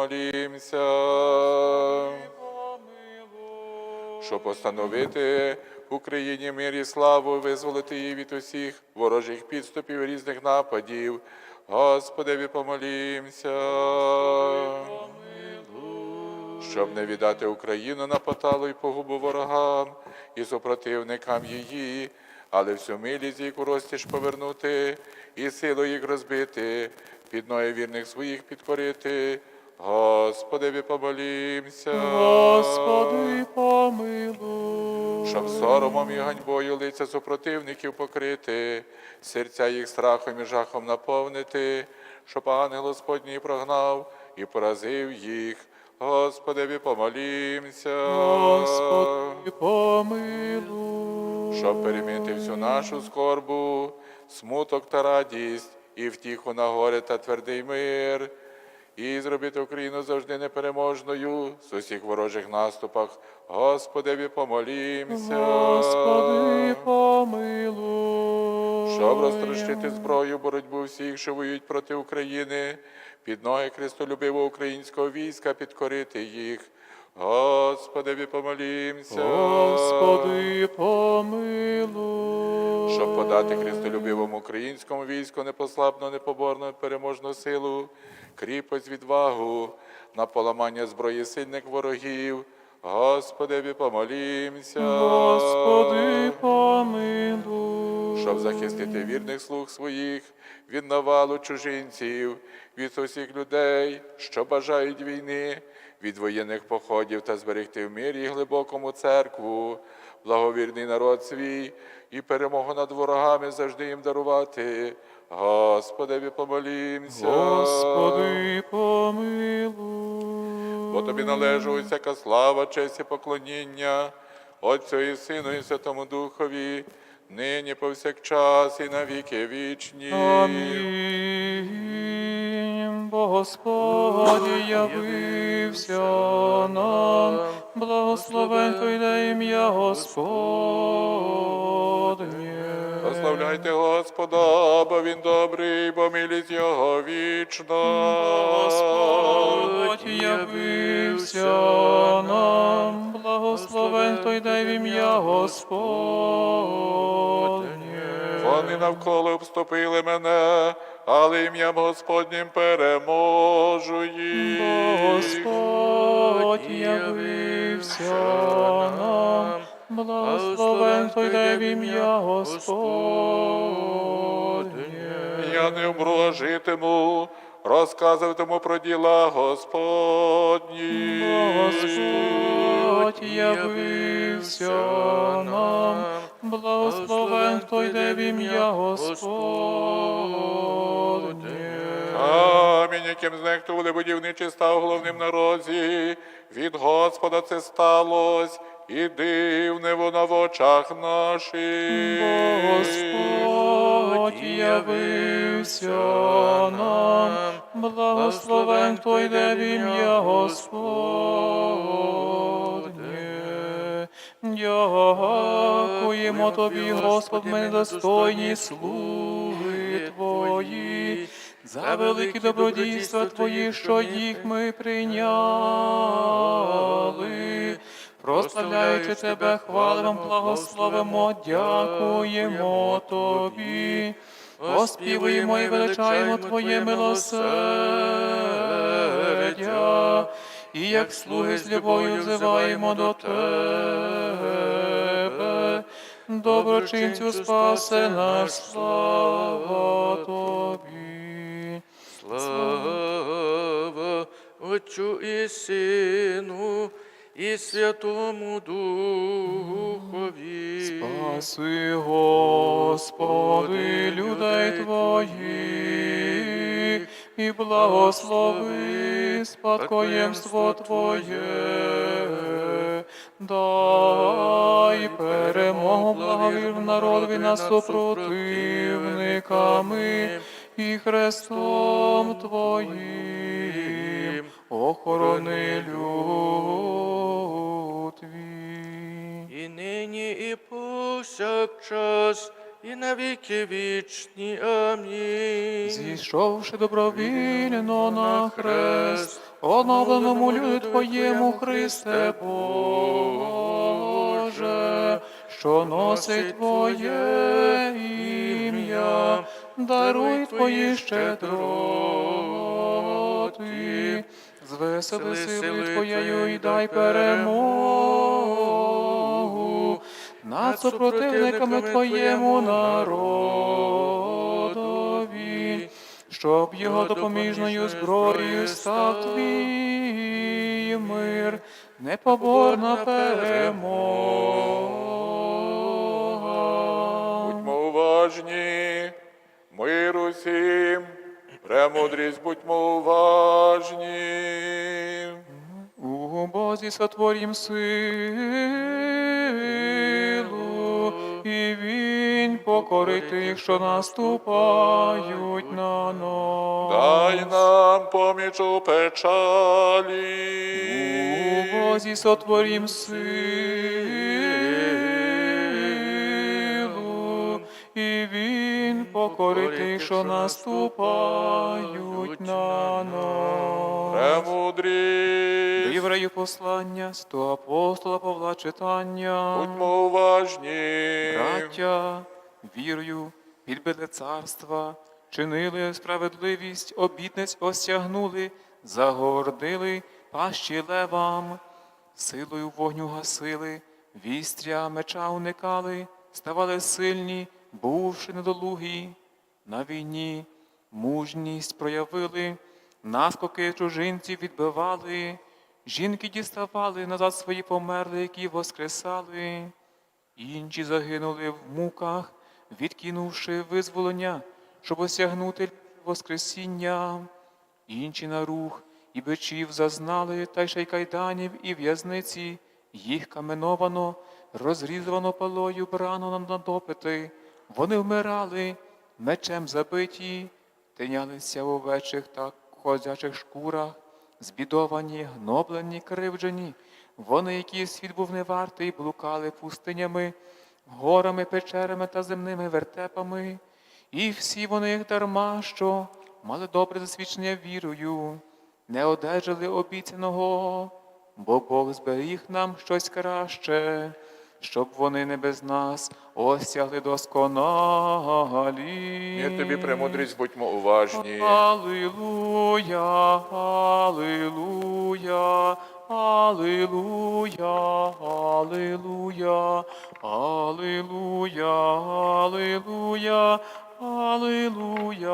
помолімся. Щоб постановити Україні мир і славу, визволити її від усіх ворожих підступів і різних нападів. Господеві помолімся. Щоб не віддати Україну на поталу і погубу ворогам і супротивникам її, але всю милість яку розтіж повернути, і силу їх розбити, під ноги вірних своїх підкорити. Господеві помолімся. Господи, помилуй. Щоб соромом і ганьбою лиця супротивників покрити, серця їх страхом і жахом наповнити, щоб ангел Господній прогнав і поразив їх. Господеві помолімся. Господи, помилуй. Щоб перемінити всю нашу скорбу, смуток та радість, і втіху на горе та твердий мир, і зробити Україну завжди непереможною з усіх ворожих наступах. Господеві помолімся. Господи, помилуй. Щоб розтрощити зброю боротьбу всіх, що воюють проти України, під ноги Христолюбивого українського війська підкорити їх. Господеві помолімся. Господи, помилуй. щоб подати Христолюбивому українському війську непослабну, непоборну, переможну силу, кріпость, відвагу, на поламання зброї сильних ворогів. Господеві помолімся. Господи, помилуй. щоб захистити вірних слуг своїх від навалу чужинців, від усіх людей, що бажають війни, від воєнних походів та зберегти в мирі і глибокому церкву, благовірний народ свій і перемогу над ворогами завжди їм дарувати. Господеві помолімся. Господи, помилуй. Бо тобі належить всяка слава, честь і поклоніння, Отцю і Сину, і Святому Духові, нині повсякчас і на віки вічні. Амінь. Бо Господь явився нам, благословен Твоє ім'я Господнє. Прославляйте Господа, бо Він добрий, бо милість Його вічна. Господь явився нам, благословен Хто йде в ім'я Господнє. Вони навколо обступили мене, але ім'ям Господнім переможу їх. Господь явився нам, благословен Хто йде в ім'я Господнє. Я не вмру, а житиму, розказуватиму про діла Господні. Господь явився нам, благословен Хто йде в ім'я Господнє. Камінь, яким знехтували будівничі, став головним на розі. Від Господа це сталось, і дивне воно в очах наших. Господь явився нам, благословен Хто йде в ім'я Господнє. Дякуємо Тобі, Господь, ми недостойні слуги Твої, за великі добродійства Твої, що їх ми прийняли. Прославляючи Тебе, хвалимо, благословимо, дякуємо Тобі. Оспівуємо і величаємо Твоє милосердя, і як слуги з любов'ю взиваємо до Тебе. Доброчинцю спасе наш слава Тобі. Слава Отцю і Сину, і Святому Духові. Спаси, Господи, людей Твоїх, і благослови спадкоємство Твоє. Дай перемогу благовір народові над супротивниками і Христом Твоїм охорони люд твій. І нині, і повсякчас, і на віки вічні. Амінь. Зійшовши добровільно на хрест, оновленому люду Твоєму, Христе Боже, що носить Твоє ім'я, даруй Твої щедроти, звесели сили Твоєю і дай перемогу над супротивниками Твоєму народові, щоб його допоміжною зброєю став твій мир, непоборна перемога. Будьмо уважні, мир усім, премудрість будьмо уважні. У Бозі сотворім силу, і він покорить тих, що наступають на нас. Дай нам поміч у печалі. У Бозі сотворім силу, він покорить тих, що наступають на нас. Премудрість. До євреїв послання, сто апостола Павла читання. Будьмо уважні. Браття, вірою, підбили царства, чинили справедливість, обітниць осягнули, загордили пащі левам, силою вогню гасили, вістря меча уникали, ставали сильні, бувши недолугі. На війні мужність проявили, наскоки чужинців відбивали, жінки діставали назад свої померли, які воскресали. Інші загинули в муках, відкинувши визволення, щоб осягнути Воскресіння. Інші на рух і бичів зазнали, та ще й кайданів і в'язниці, їх каменовано, розрізано палою брано на допити. Вони вмирали, мечем забиті, тинялися в овечих та козячих шкурах, збідовані, гноблені, кривджені. Вони, які світ був не вартий, блукали пустинями, горами, печерами та земними вертепами. І всі вони їх дарма, що мали добре засвідчення вірою, не одержали обіцяного, бо Бог зберіг нам щось краще, щоб вони не без нас осягли досконалі. Мир тобі премудрість, будьмо уважні. Аллилуйя, Аллилуйя, Аллилуйя, Аллилуйя, Аллилуйя, Аллилуйя, Аллилуйя,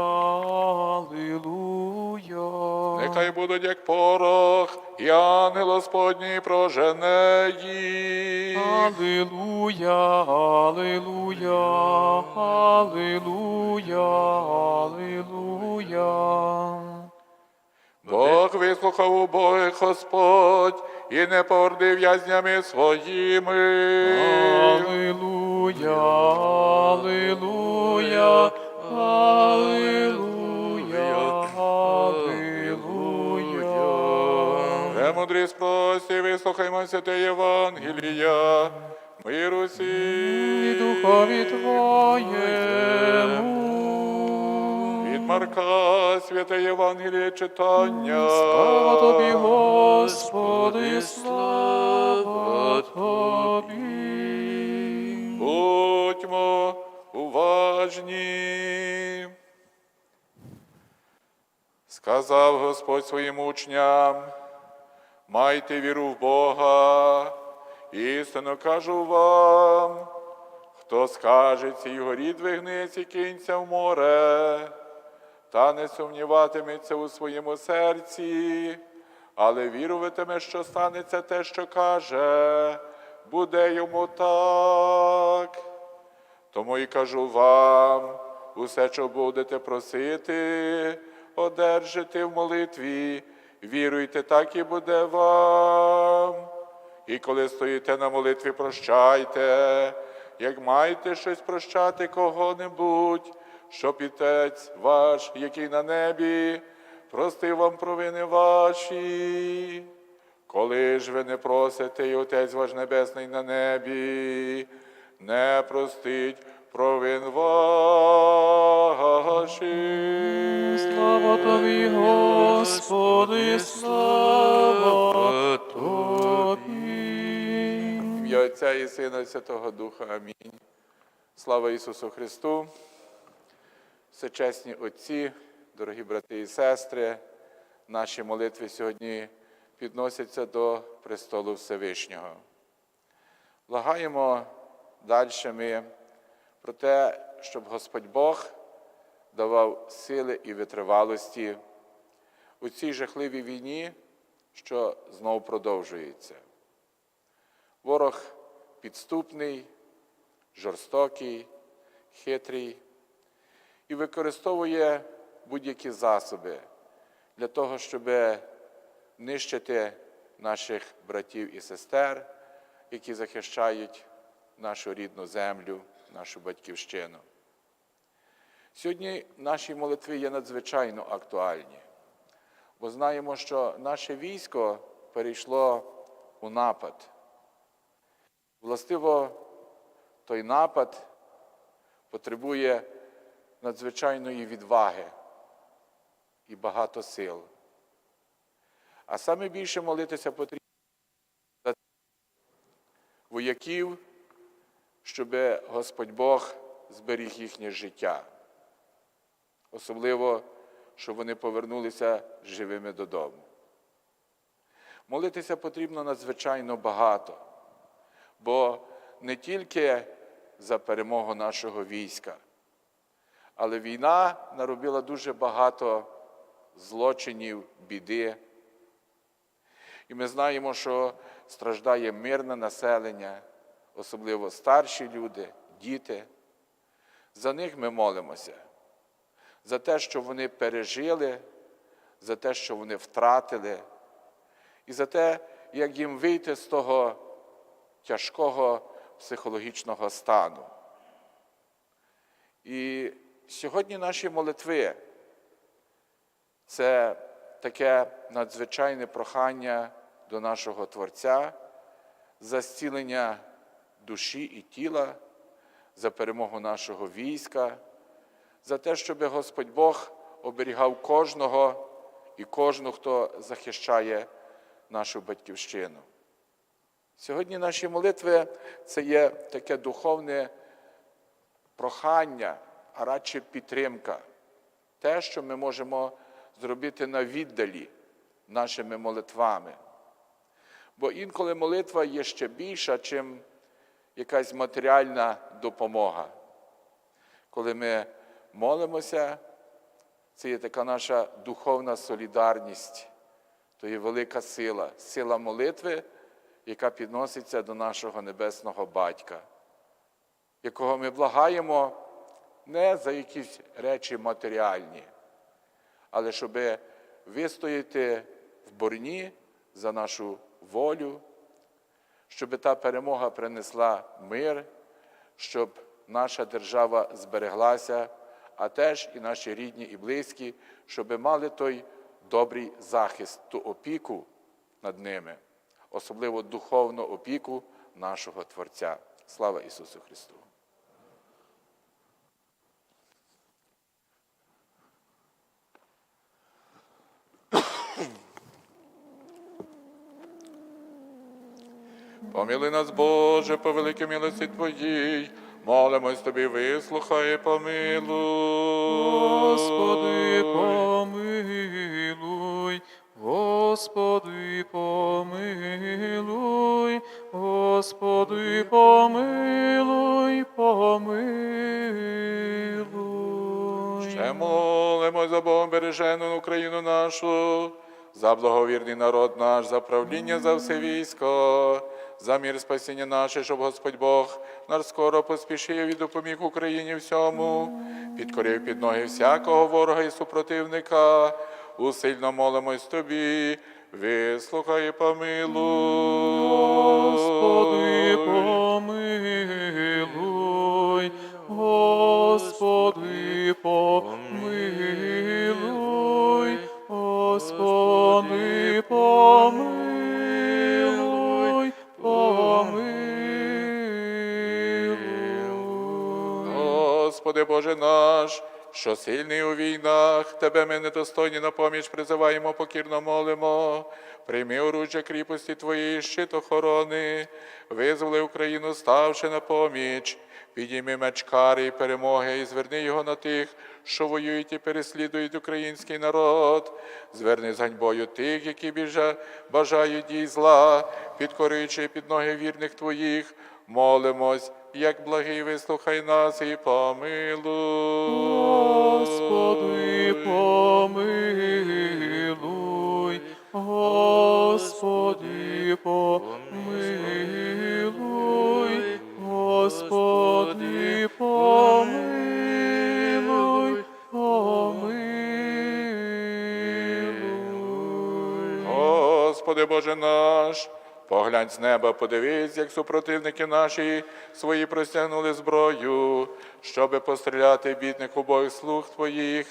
Аллилуйя. Нехай будуть як порох, і ангел Господній прожене їх. Аллилуйя, Аллилуйя, Аллилуйя, Аллилуйя. Бог вислухав убогих Господь і не пордив в'язнями своїми. Аллилуйя, Аллилуйя, Премудрість прості, вислухаймо святе Євангелія. Мир І духові Твоєму. Від Марка святе Євангеліє читання. Слава Тобі, Господи, слава Тобі. Будьмо уважні. Сказав Господь своїм учням, майте віру в Бога, істинно кажу вам, хто скаже цій горі двигнись і кинься в море, та не сумніватиметься у своєму серці, але віруватиме, що станеться те, що каже, буде йому так. Тому і кажу вам, усе, що будете просити, одержите в молитві, віруйте, так і буде вам. І коли стоїте на молитві, прощайте, як маєте щось прощати кого-небудь, щоб Отець ваш, який на небі, простив вам провини ваші. Коли ж ви не просите, і Отець ваш Небесний на небі, не простить провин ваших. Слава Тобі, Господи, слава Тобі. Ім'я Отця і Сина і Святого Духа. Амінь. Слава Ісусу Христу. Всечесні Отці, дорогі брати і сестри, наші молитви сьогодні підносяться до престолу Всевишнього. Благаємо далі ми про те, щоб Господь Бог давав сили і витривалості у цій жахливій війні, що знову продовжується. Ворог підступний, жорстокий, хитрий і використовує будь-які засоби для того, щоб нищити наших братів і сестер, які захищають нашу рідну землю, нашу батьківщину. Сьогодні наші молитви є надзвичайно актуальні, бо знаємо, що наше військо перейшло у напад. Властиво, той напад потребує надзвичайної відваги і багато сил. А саме більше молитися потрібно за вояків, щоб Господь Бог зберіг їхнє життя. Особливо, щоб вони повернулися живими додому. Молитися потрібно надзвичайно багато, бо не тільки за перемогу нашого війська, але війна наробила дуже багато злочинів, біди. І ми знаємо, що страждає мирне населення, особливо старші люди, діти. За них ми молимося, за те, що вони пережили, за те, що вони втратили, і за те, як їм вийти з того тяжкого психологічного стану. І сьогодні наші молитви це таке надзвичайне прохання до нашого Творця за зцілення душі і тіла, за перемогу нашого війська, за те, щоб Господь Бог оберігав кожного і кожну, хто захищає нашу батьківщину. Сьогодні наші молитви це є таке духовне прохання, а радше підтримка. Те, що ми можемо зробити на віддалі нашими молитвами. Бо інколи молитва є ще більша, чим якась матеріальна допомога. Коли ми молимося, це є така наша духовна солідарність, то є велика сила, сила молитви, яка підноситься до нашого небесного батька, якого ми благаємо не за якісь речі матеріальні, але щоб вистояти в борні за нашу волю, щоб та перемога принесла мир, щоб наша держава збереглася, а теж і наші рідні і близькі, щоб мали той добрий захист, ту опіку над ними, особливо духовну опіку нашого Творця. Слава Ісусу Христу! Поміли нас, Боже, по великій милості Твоїй, молимось Тобі, вислухай, і помилуй. Господи, помилуй, Господи, помилуй, Господи, помилуй, помилуй. Ще молимось за Богом бережену Україну нашу, за благовірний народ наш, за правління за все військо, за мір спасіння наше, щоб Господь Бог нас скоро поспішив і допоміг Україні всьому, підкорив під ноги всякого ворога і супротивника. Усильно молимось тобі, вислухай і помилуй. Господи, помилуй, Господи, помилуй, Господи, помилуй. Боже наш, що сильний у війнах, Тебе ми недостойні на поміч призиваємо, покірно молимо. Прийми оружжя кріпості Твоєї щит охорони, визволи Україну, ставши на поміч. Підійми меч кари і перемоги і зверни його на тих, що воюють і переслідують український народ. Зверни з ганьбою тих, які біжа, бажають дій зла, підкорюючи під ноги вірних Твоїх. Молимось, як благий, вислухай нас і помилуй. Господи, помилуй, Господи, помилуй, Господи, помилуй, помилуй. Господи Боже наш, поглянь з неба, подивись, як супротивники наші свої простягнули зброю, щоби постріляти бідних убогих слуг Твоїх.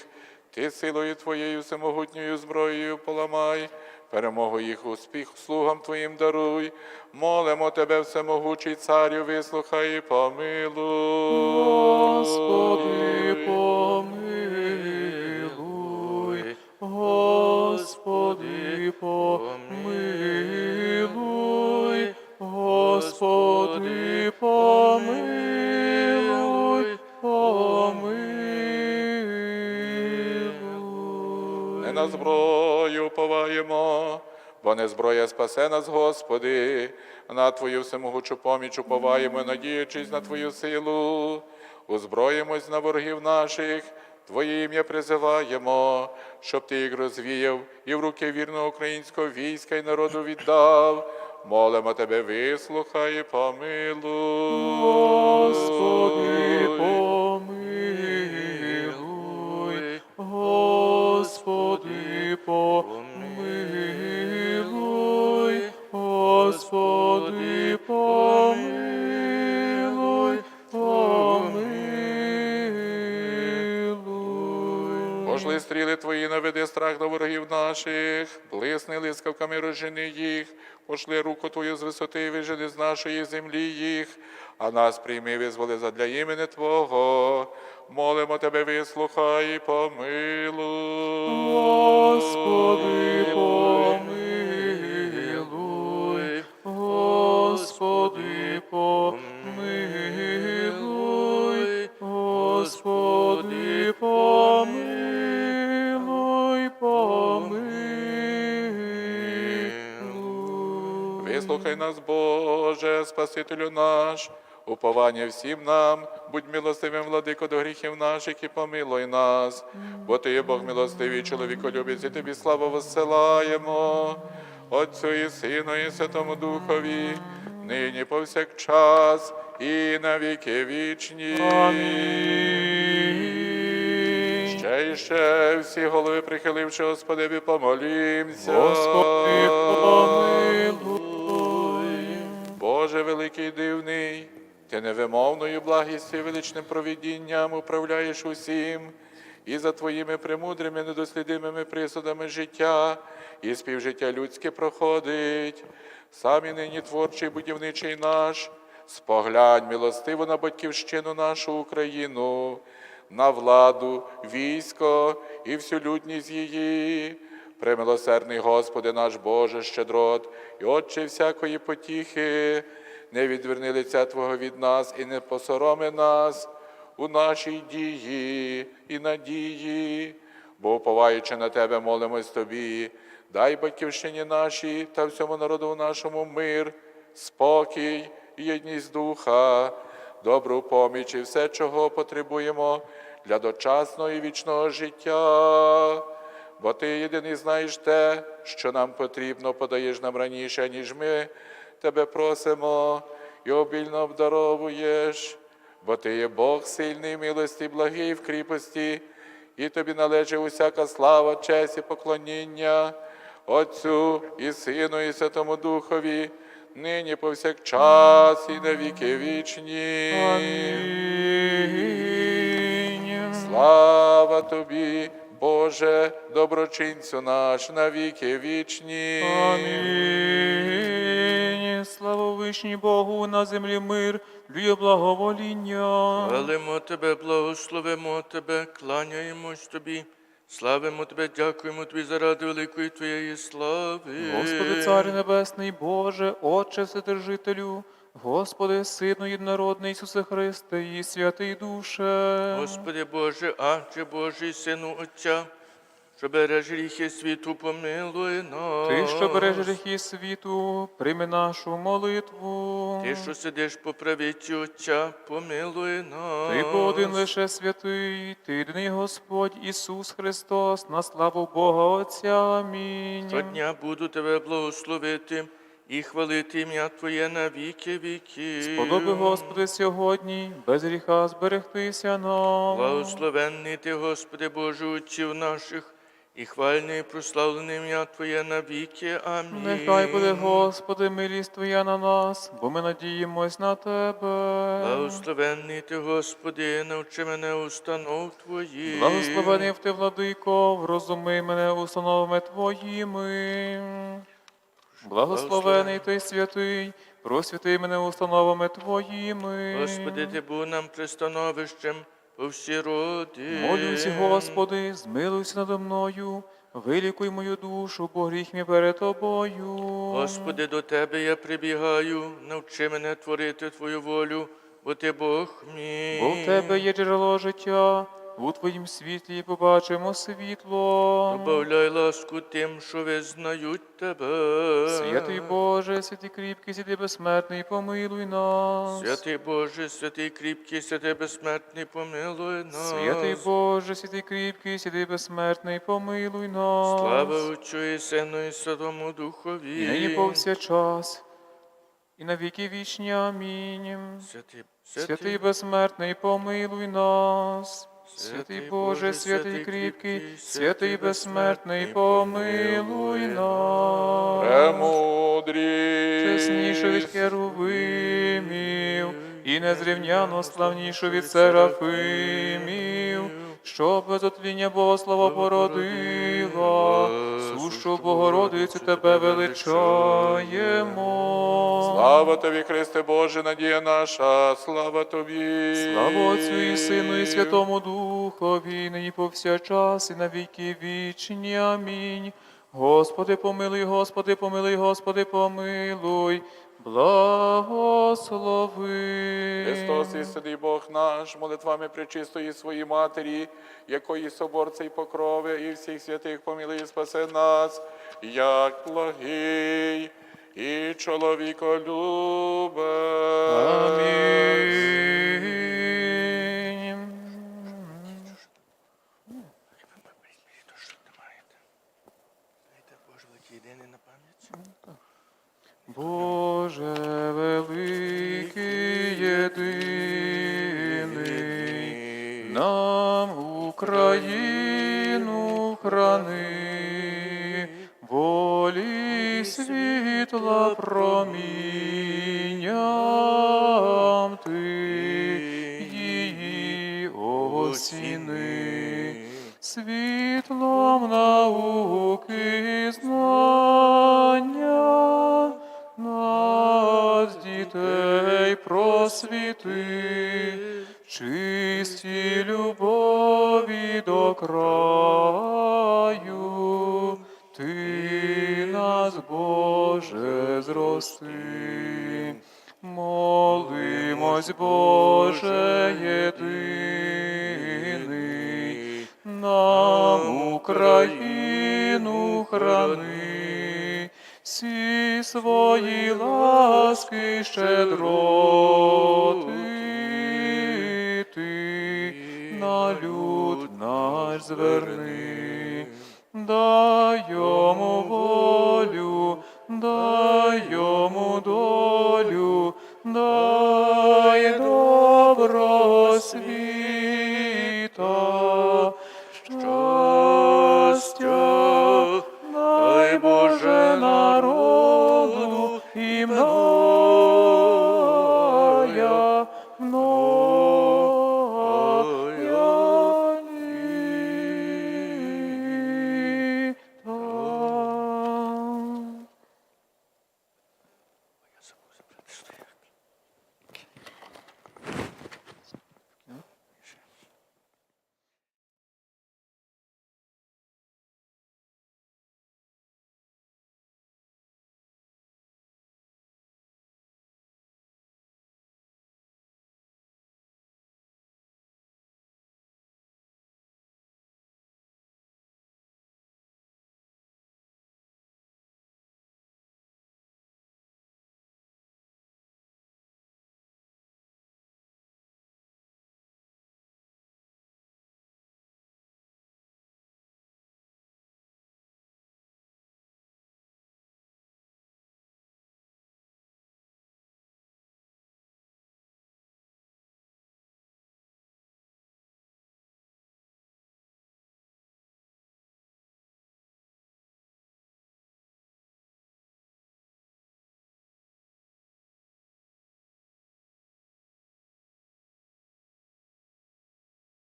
Ти силою Твоєю всемогутньою зброєю поламай, перемогу їх успіх слугам Твоїм даруй. Молимо Тебе, всемогучий царю, вислухай і помилуй. Господи, не зброя спасе нас, Господи, на Твою всемогучу поміч уповаємо, надіючись на Твою силу. Узброїмось на ворогів наших, Твоє ім'я призиваємо, щоб Ти їх розвіяв і в руки вірного українського війська і народу віддав. Молимо Тебе, вислухай і помилуй. Господи, помилуй, ворогів наших, блисни лискавками рожини їх, пошли руку твою з висоти, і вижили з нашої землі їх, а нас прийми, визволи задля імені Твого. Молимо тебе, вислухай і помилуй. Господи, помилуй, Вислухай нас, Боже, Спасителю наш, уповання всім нам, будь милостивим, владико, до гріхів наших і помилуй нас, бо ти є Бог милостивий, чоловіколюбець, і тобі славу воссилаємо, Отцю і Сину, і Святому Духові, нині повсякчас і на віки вічні. Амінь. Ще й ще всі голови прихиливши, Господеві, помолімся. Господи, помилуй. Боже великий дивний, ти невимовною благістю і величним провідінням управляєш усім, і за твоїми премудрими недослідимими присудами життя і співжиття людське проходить. Самі нині творчий будівничий наш, споглянь милостиво на батьківщину нашу Україну, на владу, військо і всю людність її. Премилосердний Господи наш Боже, щедрот, і Отче всякої потіхи, не відверни лиця Твого від нас і не посороми нас у нашій дії і надії, бо уповаючи на Тебе, молимось Тобі, дай батьківщині нашій та всьому народу нашому мир, спокій, і єдність духа, добру поміч і все, чого потребуємо для дочасного і вічного життя. Бо ти єдиний знаєш те, що нам потрібно, подаєш нам раніше, ніж ми тебе просимо і обільно обдаровуєш, бо ти є Бог сильний, милості, благий в кріпості, і тобі належить усяка слава, честь і поклоніння Отцю і Сину, і Святому Духові, нині повсякчас і на віки вічні. Амінь. Слава тобі, Боже, доброчинцю наш на віки вічні. Амінь. слава вишній Богу, на землі мир, лює благовоління. Хвалимо Тебе, благословимо Тебе, кланяємось Тобі. Славимо Тебе, дякуємо Тобі заради великої Твоєї слави. Господи, Царю Небесний, Боже, Отче Вседержителю, Господи, Сину єднородний Ісусе Христе і святий Душе. Господи Боже, Аче Божий, Сину Отця, що береш гріхи світу, помилуй нас. Ти, що береш гріхи світу, прийми нашу молитву. Ти, що сидиш по правиці Отця, помилуй нас. Ти бо один лише святий, ти єдиний Господь Ісус Христос, на славу Бога Отця. Амінь. Щодня буду Тебе благословити і хвалити ім'я Твоє на віки віки. Сподоби, Господи, сьогодні без гріха зберегтися нам. Благословенний Ти, Господи Боже, отців наших, і хвальне і прославлене ім'я Твоє на віки. Амінь. Нехай буде, Господи, милість Твоя на нас, бо ми надіємось на Тебе. Благословенний Ти, Господи, навчи мене установ Твоїх. Благословений Ти, владико, врозуми мене установами Твоїми. Благословений Ти, святий, просвіти мене установами Твоїми. Господи, Ти був нам пристановищем по всі роди. Молюся, Господи, змилуйся надо мною, вилікуй мою душу, бо гріх мій перед Тобою. Господи, до Тебе я прибігаю, навчи мене творити Твою волю, бо Ти Бог мій. Бо в Тебе є джерело життя, у Твоїм світлі побачимо світло. Добавляй ласку тим, що визнають Тебе. Святий Боже, святий кріпкий, святий безсмертний, помилуй нас. Святий Боже, святий кріпкий, святий безсмертний, помилуй нас. Святий Боже, святий кріпкий, святий безсмертний, помилуй нас. Слава Отцю і Сину і Святому Духові. І нині повсякчас, і на віки вічні. Амінь. Святий, Святий безсмертний, помилуй нас. Святий Боже, святий кріпкий, святий безсмертний, помилуй нас. Чесніше від херувимів, і незрівняно славнішу від серафимів, що без отління Богослова породила, сущу Богородицю тебе величаємо. Слава тобі, Христе Боже, надія наша, слава тобі. Слава Отцю і Сину, і Святому Духові, і нині повсякчас, і на віки вічні. Амінь. Господи, помилуй, Господи, помилуй, Господи, помилуй, благослови. Христос, істинний Бог наш, молитвами пречистої своїй Матері, якої собор цей покрови і всіх святих помилуй і спасе нас, як благий і чоловіколюбець. Амінь. Боже великий єдиний, нам Україну храни, світла промінням Молимось, Боже єдиний, нам Україну храни, всі свої ласки щедроти ти на люд наш зверни, дай